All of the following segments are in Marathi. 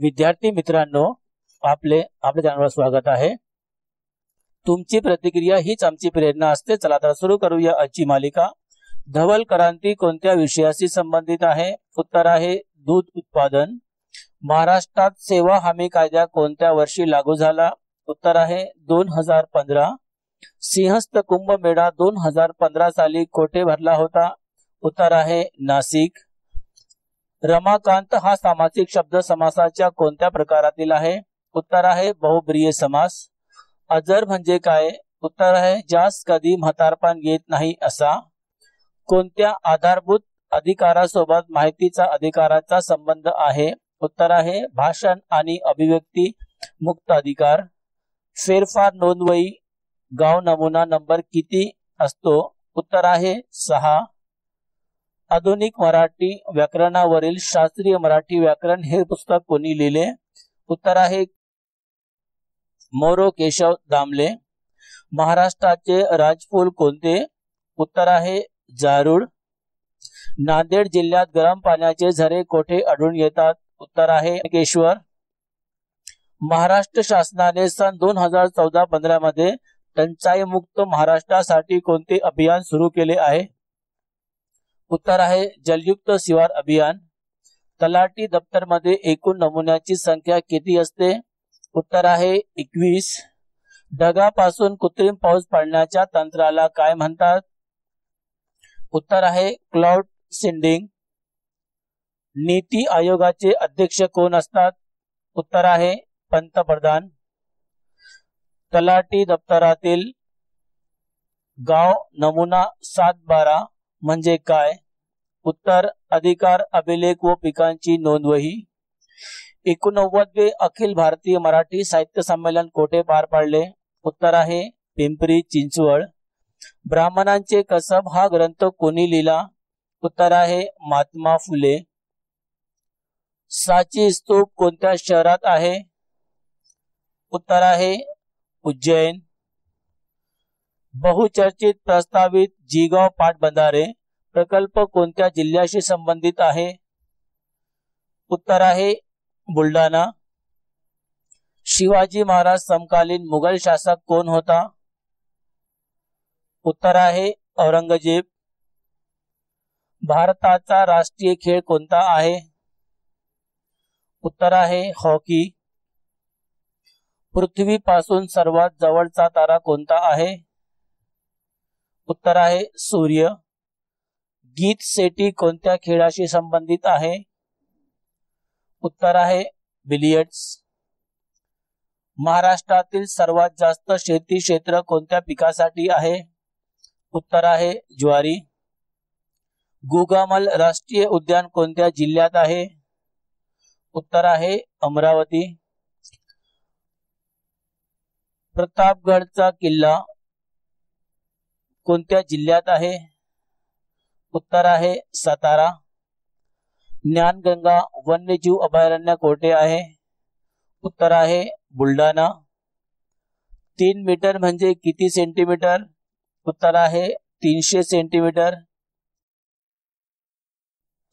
विद्यार्थी मित्रांनो आपले आपल्या चॅनलवर स्वागत आहे. तुमची प्रतिक्रिया हीच आमची प्रेरणा असते. चला तर सुरू करूया आजची मालिका. धवल क्रांती कोणत्या विषयाशी संबंधित आहे? उत्तर आहे दूध उत्पादन. महाराष्ट्रात सेवा हमी कायदा कोणत्या वर्षी लागू झाला? उत्तर आहे दोन हजार पंधरा. सिंहस्थ कुंभमेळा दोन हजार पंधरा साली कोठे भरला होता? उत्तर आहे नाशिक. रमाकांत हा सामासिक शब्द समासाच्या कोणत्या प्रकारातील आहे? उत्तर आहे बहुब्रिय समास. अजर म्हणजे काय? उत्तर आहे ज्यास कधी म्हातारपण येत नाही असा. कोणत्या आधारभूत अधिकारासोबत माहितीचा अधिकाराचा संबंध आहे? उत्तर आहे भाषण आणि अभिव्यक्ती मुक्त अधिकार. फेरफार नोंदवही गाव नमुना नंबर किती असतो? उत्तर आहे सहा. आधुनिक मराठी व्याकरणावरील शास्त्रीय मराठी व्याकरण हे पुस्तक कोणी लिहिले? उत्तर आहे मोरो केशव दामले. महाराष्ट्राचे राजपूल कोणते? उत्तर आहे जारूड. नांदेड जिल्ह्यात गरम पाण्याचे झरे कोठे आढळून येतात? उत्तर आहे केश्वर. महाराष्ट्र शासनाने सन दोन हजार चौदा पंधरा मध्ये टंचाई मुक्त महाराष्ट्रासाठी कोणते अभियान सुरू केले आहे? उत्तर आहे जलयुक्त शिवार अभियान. तलाठी दप्तरमध्ये एकूण नमुन्याची संख्या किती असते? उत्तर आहे एकवीस. ढगापासून कृत्रिम पाऊस पडण्याच्या तंत्राला काय म्हणतात? उत्तर आहे क्लाउड सिंडिंग. नीती आयोगाचे अध्यक्ष कोण असतात? उत्तर आहे पंतप्रधान. तलाठी दप्तरातील गाव नमुना सात बारा म्हणजे काय? उत्तर अधिकार अभिलेख व पिकांची नोंदवही. एकोणनव्वदवे अखिल भारतीय मराठी साहित्य संमेलन कोठे पार पाडले? उत्तर आहे पिंपरी चिंचवड. ब्राह्मणांचे कसब हा ग्रंथ कोणी लिहिला? उत्तर आहे महात्मा फुले. साची स्तूप कोणत्या शहरात आहे? उत्तर आहे उज्जैन. बहुचर्चित प्रस्तावित जिगाव पाटबंधारे प्रकल्प कोणत्या जिल्ह्याशी संबंधित आहे? उत्तर आहे बुलढाणा. शिवाजी महाराज समकालीन मुघल शासक कोण होता? उत्तर आहे औरंगजेब. भारताचा राष्ट्रीय खेळ कोणता आहे? उत्तर आहे हॉकी. पृथ्वीपासून सर्वात जवळचा तारा कोणता आहे? उत्तर आहे सूर्य. गीत सेटी कोणत्या खेळाशी संबंधित आहे? उत्तर आहे बिलियर्ड्स. महाराष्ट्रातील सर्वात जास्त शेती क्षेत्र कोणत्या पिकासाठी आहे? उत्तर आहे ज्वारी. गुगामल राष्ट्रीय उद्यान कोणत्या जिल्ह्यात आहे? उत्तर आहे अमरावती. प्रतापगडचा किल्ला कोणत्या जिल्ह्यात आहे? उत्तर आहे सातारा. ज्ञानगंगा वन्यजीव अभयारण्य कोठे आहे? उत्तर आहे बुलढाणा. तीन मीटर म्हणजे किती सेंटीमीटर? उत्तर आहे तीनशे सेंटीमीटर.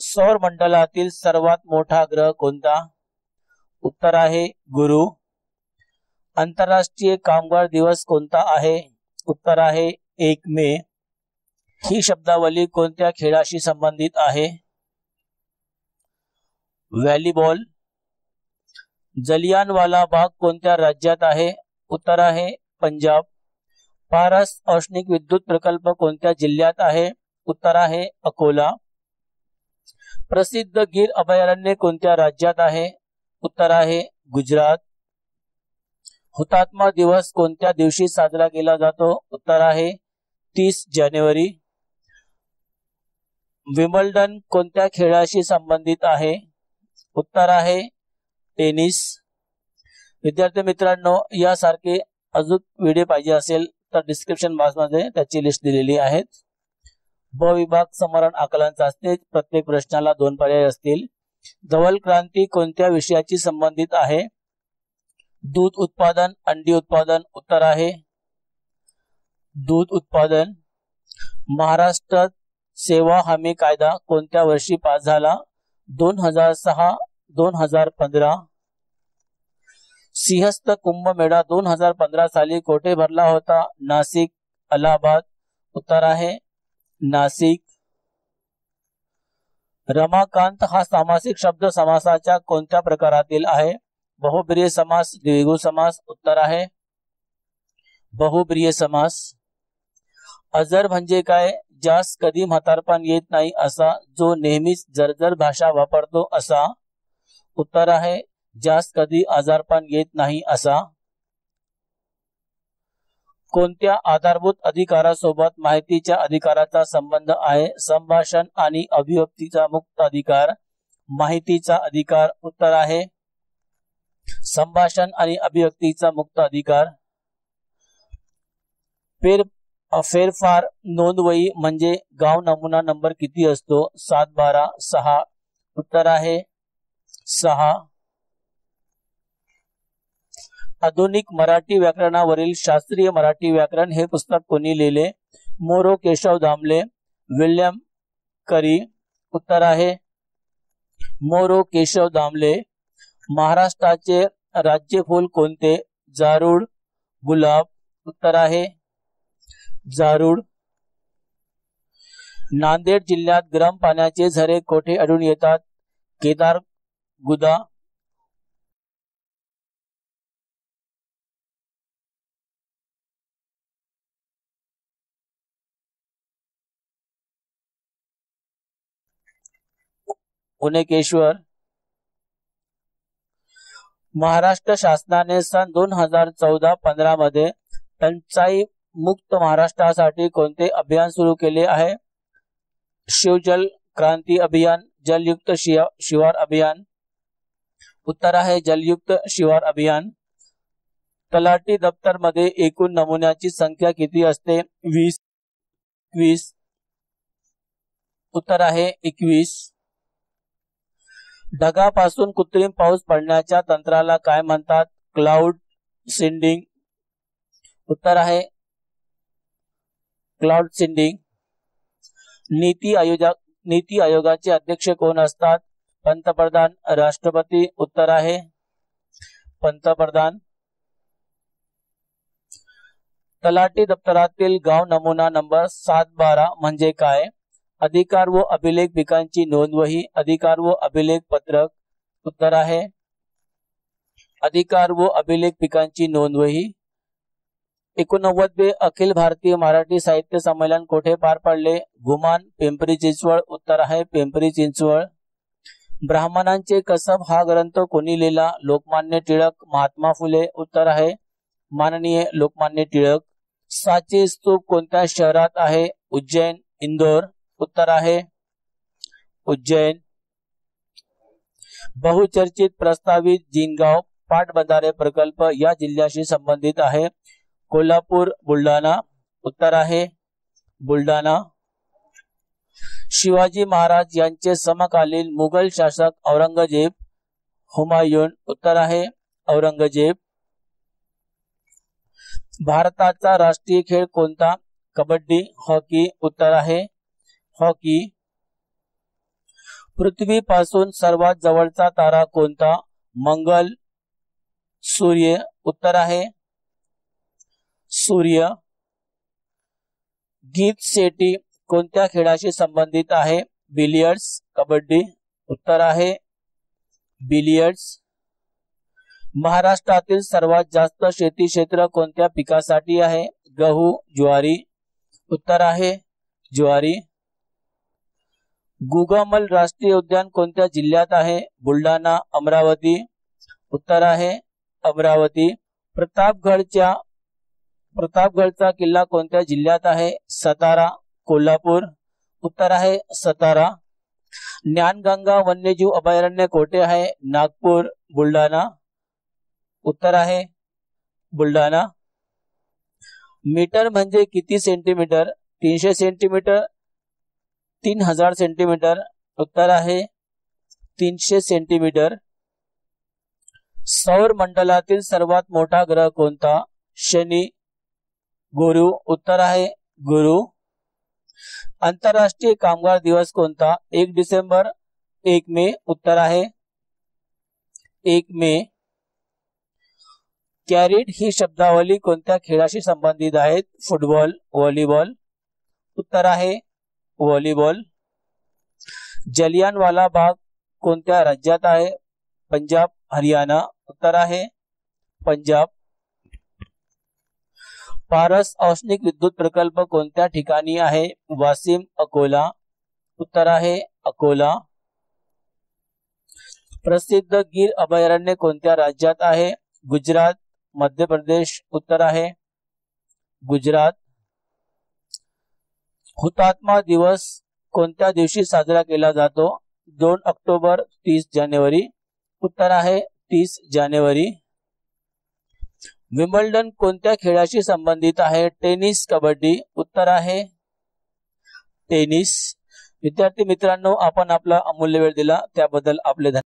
सौर मंडलातील सर्वात मोठा ग्रह कोणता? उत्तर आहे गुरु. आंतरराष्ट्रीय कामगार दिवस आहे? उत्तर आहे एक मे ही शब्दावली कोणत्या खेळाशी संबंधित आहे? व्हॅलीबॉल. जलियानवाला बाग कोणत्या राज्यात आहे? उत्तर आहे पंजाब. पारस औष्णिक विद्युत प्रकल्प कोणत्या जिल्ह्यात आहे? उत्तर आहे अकोला. प्रसिद्ध गीर अभयारण्य कोणत्या राज्यात आहे? उत्तर आहे गुजरात. हुतात्मा दिवस कोणत्या दिवशी साजरा केला जातो? उत्तर आहे तीस जानेवारी. विम्बल्डन कोणत्या खेळाशी संबंधित आहे? उत्तर आहे टेनिस. विद्यार्थी मित्रांनो यासारखे अजून व्हिडिओ पाहिजे असेल तर डिस्क्रिप्शन बॉक्समध्ये त्याची लिस्ट दिलेली आहे ब विभाग समरण आकलनचा असते प्रत्येक प्रश्नाला दोन पर्याय असतील. धवल क्रांती कोणत्या विषयाची संबंधित आहे? दूध उत्पादन अंडी उत्पादन उत्तर आहे. दूध उत्पादन महाराष्ट्रात सेवा हमी कायदा कोणत्या वर्षी पास झाला? दोन हजार सहा दोन हजार पंधरा. सिंहस्थ कुंभमेळा दोन हजार पंधरा साली कोठे भरला होता? नाशिक अलाहाबाद. उत्तर आहे नाशिक. रमाकांत हा सामासिक शब्द समासाच्या कोणत्या प्रकारातील आहे? बहुप्रिय समास द्विगु समास. उत्तर आहे बहुप्रिय समास. हजर म्हणजे काय? ज्यास कधी म्हातारपण येत नाही असा जो नेहमीच जर्जर भाषा वापरतो असा. उत्तर आहे ज्यास कधी आजारपण येत नाही असा. कोणत्या आधारभूत अधिकारासोबत माहितीच्या अधिकाराचा संबंध आहे? संभाषण आणि अभिव्यक्तीचा मुक्त अधिकार. माहितीचा अधिकार उत्तर आहे. संभाषण आणि अभिव्यक्तीचा मुक्त अधिकार. फेरफार नोंदवही म्हणजे गाव नमुना नंबर किती असतो? सात बारा सहा. उत्तर आहे सहा. आधुनिक मराठी व्याकरणावरील शास्त्रीय मराठी व्याकरण हे पुस्तक कोणी लिहिले? मोरो केशव दामले विल्यम करी. उत्तर आहे मोरो केशव दामले. महाराष्ट्राचे राज्य फूल कोणते? जारूड गुलाब. उत्तर आहे जारूड. नांदेड जिल्ह्यात गरम पाण्याचे झरे कोठे आढळून येतात? केदार गुदा. पुणेकेश्वर. महाराष्ट्र शासनाने सन दोन हजार चौदा पंधरा मध्ये टंचाई मुक्त महाराष्ट्रासाठी कोणते अभियान सुरू केले आहे? शिवजल क्रांती अभियान जलयुक्त शिवार अभियान. उत्तर आहे जलयुक्त शिवार अभियान. तलाठी दप्तरमध्ये एकूण नमुन्याची संख्या किती असते? वीस वीस उत्तर आहे एकवीस. ढगापासून कृत्रिम पाऊस पडण्याच्या तंत्राला काय म्हणतात? Cloud seeding. उत्तर आहे क्लाउड सिंडिंग. नीती आयोजक नीती आयोगाचे अध्यक्ष कोण असतात? पंतप्रधान राष्ट्रपती उत्तर आहे. पंतप्रधान. तलाठी दप्तरातील गाव नमुना नंबर सात बारा म्हणजे काय? अधिकार व अभिलेख पिकांची नोंदवही अधिकार व अभिलेख पत्रक उत्तर आहे. अधिकार व अभिलेख पिकांची नोंदवही एकोणनव्वदवे अखिल भारतीय मराठी साहित्य संमेलन कोठे पार पडले? गुमान पिंपरी चिंचवड. उत्तर आहे पिंपरी चिंचवड. ब्राह्मणांचे कसब हा ग्रंथ कोणी लिहिला? लोकमान्य टिळक महात्मा फुले. उत्तर आहे माननीय लोकमान्य टिळक. साचे स्तूप कोणत्या शहरात आहे? उज्जैन इंदोर. उत्तर आहे उज्जैन. बहुचर्चित प्रस्तावित जिनगाव पाटबंधारे प्रकल्प या जिल्ह्याशी संबंधित आहे. कोल्हापूर बुलढाणा. उत्तर आहे बुलढाणा. शिवाजी महाराज यांचे समकालीन मुघल शासक औरंगजेब हुमायून. उत्तर आहे औरंगजेब. भारताचा राष्ट्रीय खेळ कोणता? कबड्डी हॉकी. उत्तर आहे हॉकी. पृथ्वीपासून सर्वात जवळचा तारा कोणता? मंगल सूर्य. उत्तर आहे सूर्य गीत शेटी कोणत्या खेळाशी संबंधित आहे? बिलियर्ड्स कबड्डी उत्तर आहे. बिलियर्ड्स. महाराष्ट्रातील सर्वात जास्त शेती क्षेत्र कोणत्या पिकासाठी आहे? गहू ज्वारी उत्तर आहे. ज्वारी. गुगमल राष्ट्रीय उद्यान कोणत्या जिल्ह्यात आहे? बुलढाणा अमरावती उत्तर आहे. अमरावती. प्रतापगडच्या प्रतापगडचा किल्ला कोणत्या जिल्ह्यात आहे? सतारा कोल्हापूर. उत्तर आहे सतारा. ज्ञानगंगा वन्यजीव अभयारण्य कोठे आहे? नागपूर बुलढाणा. उत्तर आहे बुलढाणा. मीटर म्हणजे किती सेंटीमीटर? तीनशे सेंटीमीटर. तीन हजार सेंटीमीटर. उत्तर आहे तीनशे सेंटीमीटर. सौर मंडलातील सर्वात मोठा ग्रह कोणता? शनी गुरु उत्तर आहे. गुरु. आंतरराष्ट्रीय कामगार दिवस कोणता? एक डिसेंबर, एक मे, उत्तर आहे. एक मे. कॅरिट ही शब्दावली कोणत्या खेळाशी संबंधित आहेत? Football, volleyball. उत्तर आहे, व्हॉलीबॉल. जलियानवाला बाग कोणत्या राज्यात आहे? पंजाब, हरियाणा. उत्तर आहे, पंजाब. पारस औष्णिक विद्युत प्रकल्प कोणत्या ठिकाणी आहे? वासिम अकोला. उत्तर आहे अकोला. प्रसिद्ध गिर अभयारण्य कोणत्या राज्यात आहे? गुजरात मध्य प्रदेश उत्तर आहे गुजरात. हुतात्मा दिवस कोणत्या दिवशी साजरा केला जातो? दोन ऑक्टोबर तीस जानेवारी. उत्तर आहे तीस जानेवारी. विम्बल्डन कोणत्या खेळाशी संबंधित आहे? टेनिस कबड्डी. उत्तर आहे टेनिस. विद्यार्थी मित्रांनो आपण आपला अमूल्य वेळ दिला. त्याबद्दल आपले धन्यवाद.